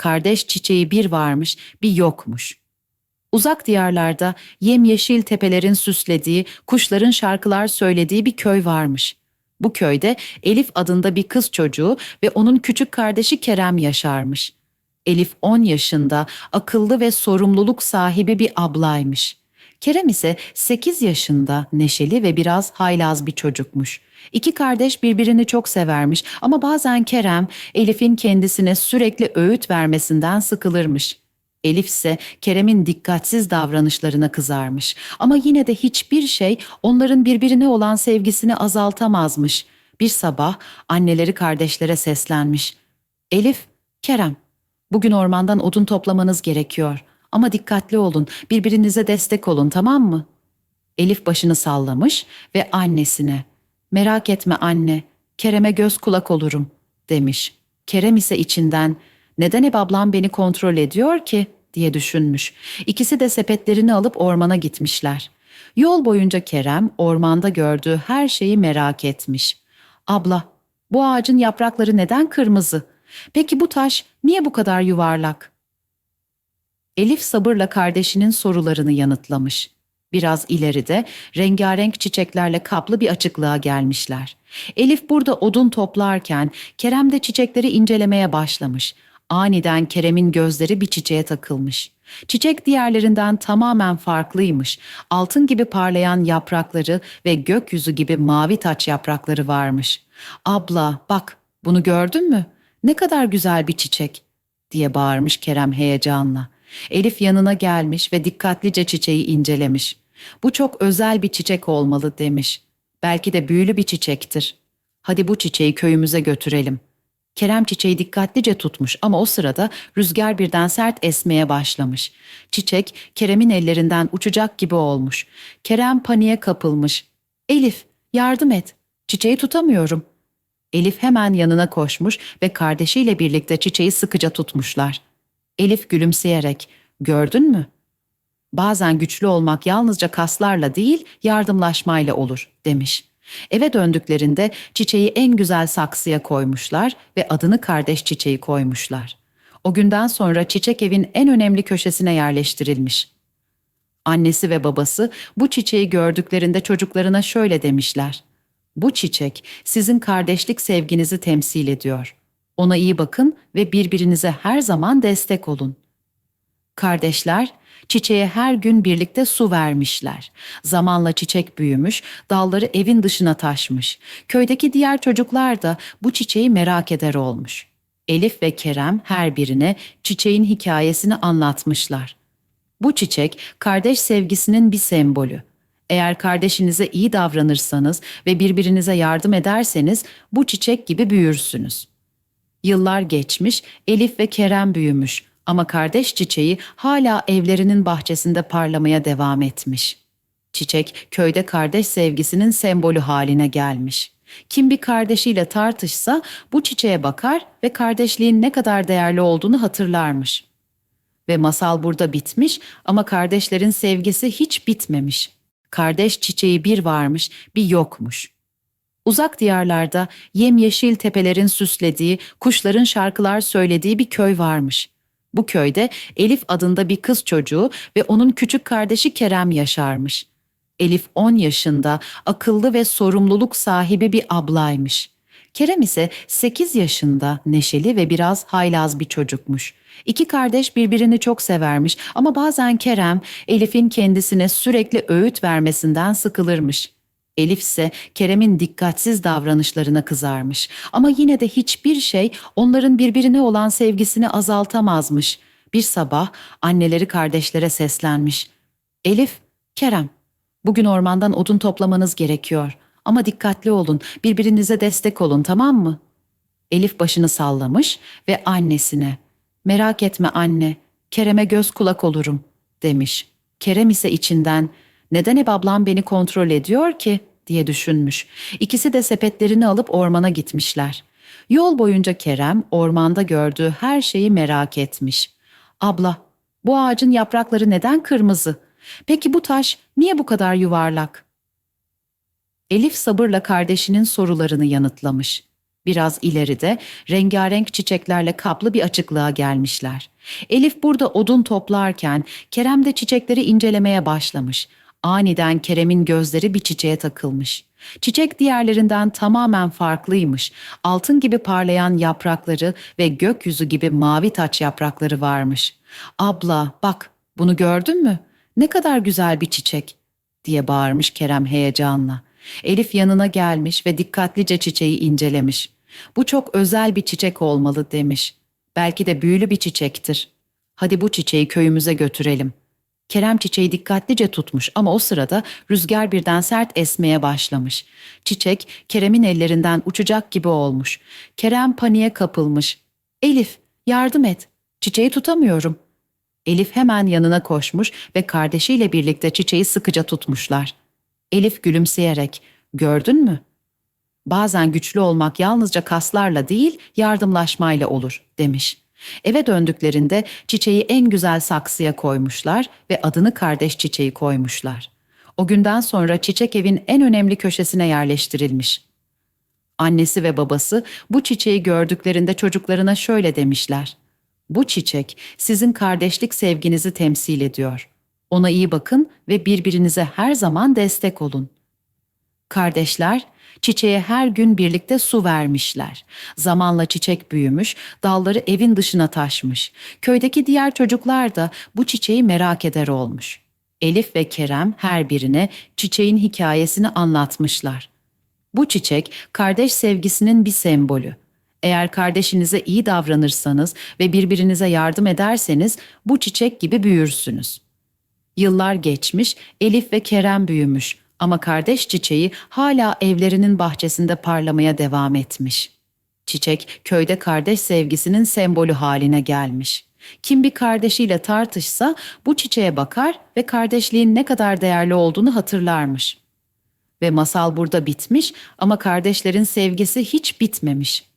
kardeş çiçeği bir varmış, bir yokmuş. Uzak diyarlarda yemyeşil tepelerin süslediği, kuşların şarkılar söylediği bir köy varmış. Bu köyde Elif adında bir kız çocuğu ve onun küçük kardeşi Kerem yaşarmış. Elif 10 yaşında, akıllı ve sorumluluk sahibi bir ablaymış. Kerem ise 8 yaşında, neşeli ve biraz haylaz bir çocukmuş. İki kardeş birbirini çok severmiş ama bazen Kerem Elif'in kendisine sürekli öğüt vermesinden sıkılırmış. Elif ise Kerem'in dikkatsiz davranışlarına kızarmış ama yine de hiçbir şey onların birbirine olan sevgisini azaltamazmış. Bir sabah anneleri kardeşlere seslenmiş. Elif, Kerem, bugün ormandan odun toplamanız gerekiyor ama dikkatli olun, birbirinize destek olun tamam mı? Elif başını sallamış ve annesine "Merak etme anne, Kerem'e göz kulak olurum." demiş. Kerem ise içinden "Neden hep ablam beni kontrol ediyor ki?" diye düşünmüş. İkisi de sepetlerini alıp ormana gitmişler. Yol boyunca Kerem ormanda gördüğü her şeyi merak etmiş. "Abla, bu ağacın yaprakları neden kırmızı? Peki bu taş niye bu kadar yuvarlak?" Elif sabırla kardeşinin sorularını yanıtlamış. Biraz ileride rengarenk çiçeklerle kaplı bir açıklığa gelmişler. Elif burada odun toplarken Kerem de çiçekleri incelemeye başlamış. Aniden Kerem'in gözleri bir çiçeğe takılmış. Çiçek diğerlerinden tamamen farklıymış. Altın gibi parlayan yaprakları ve gökyüzü gibi mavi taç yaprakları varmış. "Abla, bak, bunu gördün mü? Ne kadar güzel bir çiçek." diye bağırmış Kerem heyecanla. Elif yanına gelmiş ve dikkatlice çiçeği incelemiş. Bu çok özel bir çiçek olmalı demiş. Belki de büyülü bir çiçektir. Hadi bu çiçeği köyümüze götürelim. Kerem çiçeği dikkatlice tutmuş ama o sırada rüzgar birden sert esmeye başlamış. Çiçek Kerem'in ellerinden uçacak gibi olmuş. Kerem paniğe kapılmış. Elif yardım et. Çiçeği tutamıyorum. Elif hemen yanına koşmuş ve kardeşiyle birlikte çiçeği sıkıca tutmuşlar. Elif gülümseyerek, gördün mü? Bazen güçlü olmak yalnızca kaslarla değil, yardımlaşmayla olur, demiş. Eve döndüklerinde çiçeği en güzel saksıya koymuşlar ve adını kardeş çiçeği koymuşlar. O günden sonra çiçek evin en önemli köşesine yerleştirilmiş. Annesi ve babası bu çiçeği gördüklerinde çocuklarına şöyle demişler. Bu çiçek sizin kardeşlik sevginizi temsil ediyor. Ona iyi bakın ve birbirinize her zaman destek olun. Kardeşler çiçeğe her gün birlikte su vermişler. Zamanla çiçek büyümüş, dalları evin dışına taşmış. Köydeki diğer çocuklar da bu çiçeği merak eder olmuş. Elif ve Kerem her birine çiçeğin hikayesini anlatmışlar. Bu çiçek kardeş sevgisinin bir sembolü. Eğer kardeşinize iyi davranırsanız ve birbirinize yardım ederseniz bu çiçek gibi büyürsünüz. Yıllar geçmiş, Elif ve Kerem büyümüş ama kardeş çiçeği hala evlerinin bahçesinde parlamaya devam etmiş. Çiçek köyde kardeş sevgisinin sembolü haline gelmiş. Kim bir kardeşiyle tartışsa bu çiçeğe bakar ve kardeşliğin ne kadar değerli olduğunu hatırlarmış. Ve masal burada bitmiş ama kardeşlerin sevgisi hiç bitmemiş. Kardeş çiçeği bir varmış, bir yokmuş. Uzak diyarlarda yemyeşil tepelerin süslediği, kuşların şarkılar söylediği bir köy varmış. Bu köyde Elif adında bir kız çocuğu ve onun küçük kardeşi Kerem yaşarmış. Elif 10 yaşında, akıllı ve sorumluluk sahibi bir ablaymış. Kerem ise 8 yaşında, neşeli ve biraz haylaz bir çocukmuş. İki kardeş birbirini çok severmiş ama bazen Kerem Elif'in kendisine sürekli öğüt vermesinden sıkılırmış. Elif ise Kerem'in dikkatsiz davranışlarına kızarmış ama yine de hiçbir şey onların birbirine olan sevgisini azaltamazmış. Bir sabah anneleri kardeşlere seslenmiş. Elif, Kerem, bugün ormandan odun toplamanız gerekiyor ama dikkatli olun, birbirinize destek olun tamam mı? Elif başını sallamış ve annesine "Merak etme anne, Kerem'e göz kulak olurum." demiş. Kerem ise içinden "Neden hep ablam beni kontrol ediyor ki?" Diye düşünmüş. İkisi de sepetlerini alıp ormana gitmişler. Yol boyunca Kerem ormanda gördüğü her şeyi merak etmiş. "Abla, bu ağacın yaprakları neden kırmızı? Peki bu taş niye bu kadar yuvarlak?" Elif sabırla kardeşinin sorularını yanıtlamış. Biraz ileride rengarenk çiçeklerle kaplı bir açıklığa gelmişler. Elif burada odun toplarken Kerem de çiçekleri incelemeye başlamış. Aniden Kerem'in gözleri bir çiçeğe takılmış. Çiçek diğerlerinden tamamen farklıymış. Altın gibi parlayan yaprakları ve gökyüzü gibi mavi taç yaprakları varmış. "Abla, bak, bunu gördün mü? Ne kadar güzel bir çiçek." diye bağırmış Kerem heyecanla. Elif yanına gelmiş ve dikkatlice çiçeği incelemiş. Bu çok özel bir çiçek olmalı demiş. Belki de büyülü bir çiçektir. Hadi bu çiçeği köyümüze götürelim. Kerem çiçeği dikkatlice tutmuş ama o sırada rüzgar birden sert esmeye başlamış. Çiçek Kerem'in ellerinden uçacak gibi olmuş. Kerem paniğe kapılmış. Elif yardım et. Çiçeği tutamıyorum. Elif hemen yanına koşmuş ve kardeşiyle birlikte çiçeği sıkıca tutmuşlar. Elif gülümseyerek, gördün mü? Bazen güçlü olmak yalnızca kaslarla değil, yardımlaşmayla olur, demiş. Eve döndüklerinde çiçeği en güzel saksıya koymuşlar ve adını kardeş çiçeği koymuşlar. O günden sonra çiçek evin en önemli köşesine yerleştirilmiş. Annesi ve babası bu çiçeği gördüklerinde çocuklarına şöyle demişler. Bu çiçek sizin kardeşlik sevginizi temsil ediyor. Ona iyi bakın ve birbirinize her zaman destek olun. Kardeşler çiçeğe her gün birlikte su vermişler. Zamanla çiçek büyümüş, dalları evin dışına taşmış. Köydeki diğer çocuklar da bu çiçeği merak eder olmuş. Elif ve Kerem her birine çiçeğin hikayesini anlatmışlar. Bu çiçek kardeş sevgisinin bir sembolü. Eğer kardeşinize iyi davranırsanız ve birbirinize yardım ederseniz bu çiçek gibi büyürsünüz. Yıllar geçmiş, Elif ve Kerem büyümüş ama kardeş çiçeği hala evlerinin bahçesinde parlamaya devam etmiş. Çiçek köyde kardeş sevgisinin sembolü haline gelmiş. Kim bir kardeşiyle tartışsa bu çiçeğe bakar ve kardeşliğin ne kadar değerli olduğunu hatırlarmış. Ve masal burada bitmiş ama kardeşlerin sevgisi hiç bitmemiş.